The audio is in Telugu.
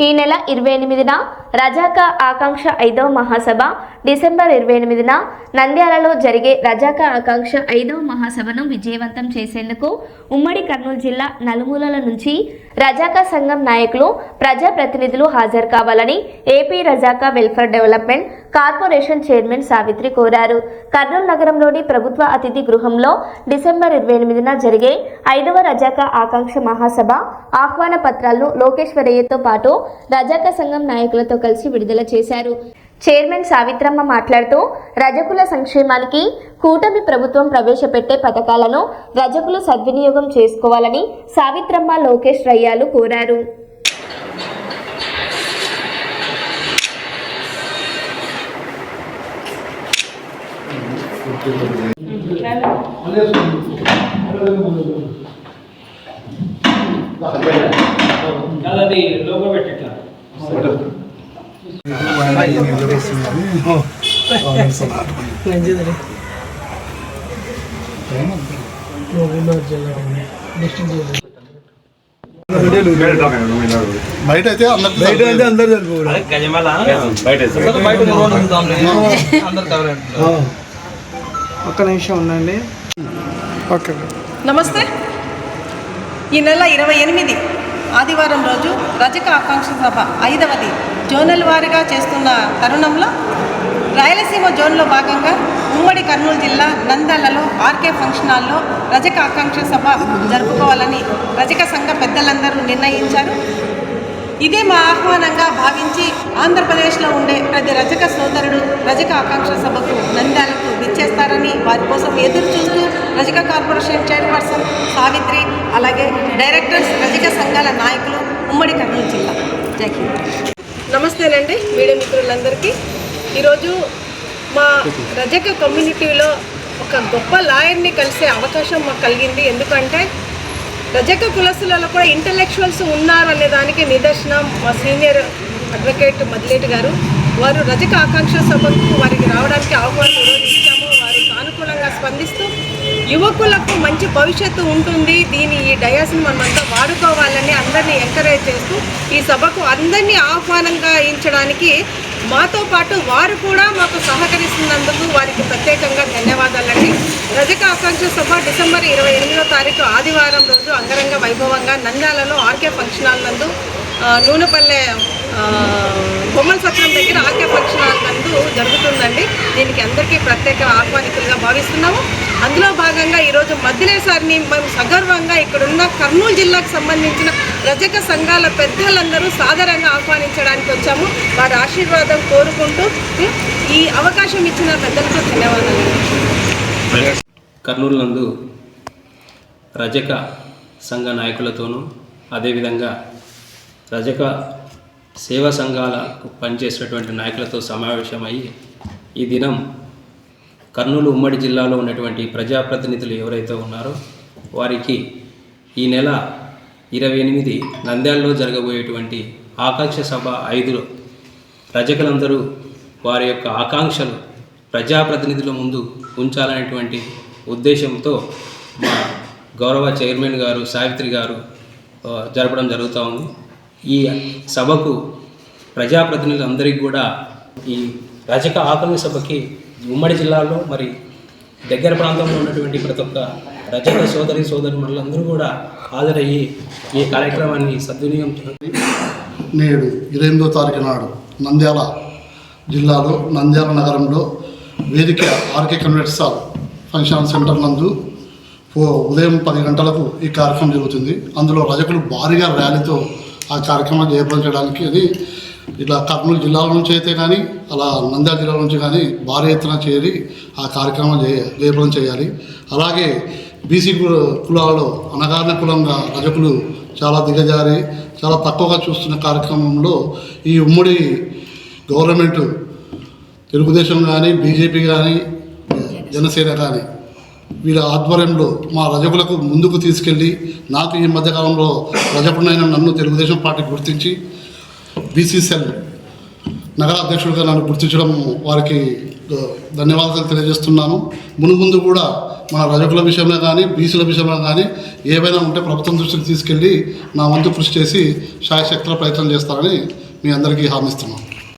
ఈ నెల ఇరవై ఎనిమిదిన రజాకా ఆకాంక్ష ఐదవ మహాసభ. డిసెంబర్ ఇరవై ఎనిమిదిన నంద్యాలలో జరిగే రజాకా ఆకాంక్ష ఐదవ మహాసభను విజయవంతం చేసేందుకు ఉమ్మడి కర్నూలు జిల్లా నలుమూలల నుంచి రజాకా సంఘం నాయకులు ప్రజాప్రతినిధులు హాజరు కావాలని AP రజాకా welfare development corporation chairman Savitri కోరారు. కర్నూలు నగరంలోని ప్రభుత్వ అతిథి గృహంలో డిసెంబర్ ఇరవై ఎనిమిదిన జరిగే ఐదవ రజాకా ఆకాంక్ష మహాసభ ఆహ్వాన పత్రాలను లోకేశ్వరయ్యతో పాటు రజాక సంఘం నాయకులతో కలిసి విడుదల చేశారు. చైర్మన్ సావిత్రమ్మ మాట్లాడుతూ రజకుల సంక్షేమానికి కూటమి ప్రభుత్వం ప్రవేశపెట్టే పథకాలను రజకులు సద్వినియోగం చేసుకోవాలని సావిత్రమ్మ లోకేష్ రయ్యాలు కోరారు. అది లోగో పెట్టిట్లా బయట అయితే బయట అంటే అందరు అసలు బయట. అందరు ఒక్క నిమిషం ఉండండి. ఓకే. నమస్తే. ఈ నెల ఇరవై ఎనిమిది ఆదివారం రోజు రజక ఆకాంక్ష సభ ఐదవది జోనల్ వారీగా చేస్తున్న తరుణంలో రాయలసీమ జోన్లో భాగంగా ఉమ్మడి కర్నూలు జిల్లా నందాలలో ఆర్కే ఫంక్షన్ హాల్లో రజక ఆకాంక్ష సభ జరుపుకోవాలని రజక సంఘ పెద్దలందరూ నిర్ణయించారు. ఇదే మా ఆహ్వానంగా భావించి ఆంధ్రప్రదేశ్లో ఉండే ప్రతి రజక సోదరుడు రజక ఆకాంక్ష సభకు నంద్యాలకు విచ్చేస్తారని వారి కోసం ఎదురు చూస్తూ రజక కార్పొరేషన్ చైర్పర్సన్ సావిత్రి అలాగే డైరెక్టర్స్ రజక సంఘాల నాయకులు ఉమ్మడి కర్నూలు జిల్లా. జై నమస్తేనండి మీడియా మిత్రులందరికీ. ఈరోజు మా రజక కమ్యూనిటీలో ఒక గొప్ప లాయర్ని కలిసే అవకాశం మాకు కలిగింది. ఎందుకంటే రజక కులస్తులలో కూడా ఇంటలెక్చువల్స్ ఉన్నారు అనే దానికి నిదర్శనం మా సీనియర్ అడ్వకేట్ మదిలేటి గారు. వారు రజక ఆకాంక్ష సభకు వారికి రావడానికి అవకాశం ఇచ్చాము వారికి సానుకూలంగా స్పందిస్తూ యువకులకు మంచి భవిష్యత్తు ఉంటుంది. దీని ఈ డయాస్ని మనమంతా వాడుకోవాలని అందరినీ ఎంకరేజ్ చేస్తూ ఈ సభకు అందరినీ ఆహ్వానంగా ఇచ్చడానికి మాతో పాటు వారు కూడా మాకు సహకరిస్తున్నందుకు వారికి ప్రత్యేకంగా ధన్యవాదాలండి. రజక ఆకాంక్ష సభ డిసెంబర్ ఇరవై ఎనిమిదో తారీఖు ఆదివారం రోజు అంగరంగ వైభవంగా నంద్యాలలో ఆర్కే ఫంక్షన్ హాల్ నందు నూనెపల్లె బొమ్మల సత్రం దగ్గర ఆర్కే ఫంక్షన్ హాల్ నందు జరుగుతుందండి. దీనికి అందరికీ ప్రత్యేక ఆహ్వానితులుగా భావిస్తున్నాము. అందులో భాగంగా ఈరోజు మద్దిలేసారిని మేము సగర్వంగా ఇక్కడున్న కర్నూలు జిల్లాకు సంబంధించిన రజక సంఘాల పెద్దలందరూ సాదరంగా ఆహ్వానించడానికి వచ్చాము. వారి ఆశీర్వాదం కోరుకుంటూ ఈ అవకాశం ఇచ్చిన పెద్దలకు ధన్యవాదాలు. కర్నూలు నందు రజక సంఘ నాయకులతోనూ అదేవిధంగా రజక సేవా సంఘాలకు పనిచేసినటువంటి నాయకులతో సమావేశమై ఈ దినం కర్నూలు ఉమ్మడి జిల్లాలో ఉన్నటువంటి ప్రజాప్రతినిధులు ఎవరైతే ఉన్నారో వారికి ఈ నెల ఇరవై ఎనిమిది నంద్యాలలో జరగబోయేటువంటి ఆకాంక్ష సభ ఐదులో రజకులందరూ వారి యొక్క ఆకాంక్షలు ప్రజాప్రతినిధుల ముందు ఉంచాలనేటువంటి ఉద్దేశంతో మా గౌరవ చైర్మన్ గారు సావిత్రి గారు జరపడం జరుగుతూ ఉంది. ఈ సభకు ప్రజాప్రతినిధులందరికీ కూడా ఈ రజక ఆకాంక్ష సభకి ఉమ్మడి జిల్లాలో మరి దగ్గర ప్రాంతంలో ఉన్నటువంటి ప్రతి ఒక్క రజక సోదరి సోదరి మనులందరూ కూడా హాజరయ్యి ఈ కార్యక్రమాన్ని సద్వినియోగం నేడు ఇరవై తారీఖు నాడు నంద్యాల జిల్లాలో నంద్యాల నగరంలో వేదిక ఆర్కే కన్వెంట్ సాల్ ఫంక్షన్ సెంటర్ నందు ఉదయం పది గంటలకు ఈ కార్యక్రమం జరుగుతుంది. అందులో రజకులు భారీగా ర్యాలీతో ఆ కార్యక్రమాన్ని ఏర్పాటు చేయడానికి అది ఇట్లా కర్నూలు జిల్లాల నుంచి అయితే కానీ అలా నంద్యాల జిల్లాల నుంచి కానీ భారీ ఎత్తున చేరి ఆ కార్యక్రమం జయ జయప్రదం చేయాలి. అలాగే బీసీ కులాలలో అనగారిన కులంగా రజకులు చాలా దిగజారి చాలా తక్కువగా చూస్తున్న కార్యక్రమంలో ఈ ఉమ్మడి గవర్నమెంట్ తెలుగుదేశం కానీ బీజేపీ కానీ జనసేన కానీ వీళ్ళ ఆధ్వర్యంలో మా రజకులకు ముందుకు తీసుకెళ్ళి నాకు ఈ మధ్యకాలంలో రజకుడైన నన్ను తెలుగుదేశం పార్టీ గుర్తించి బీసీసీఎల్ నగర అధ్యక్షుడిగా నన్ను గుర్తించడం వారికి ధన్యవాదాలు తెలియజేస్తున్నాను. మునుముందు కూడా మన రజకుల విషయంలో కానీ బీసీల విషయంలో కానీ ఏవైనా ఉంటే ప్రభుత్వం దృష్టికి తీసుకెళ్ళి నా వంతు కృషి చేసి శాయశక్తుల ప్రయత్నం చేస్తారని మీ అందరికీ హామీస్తున్నాను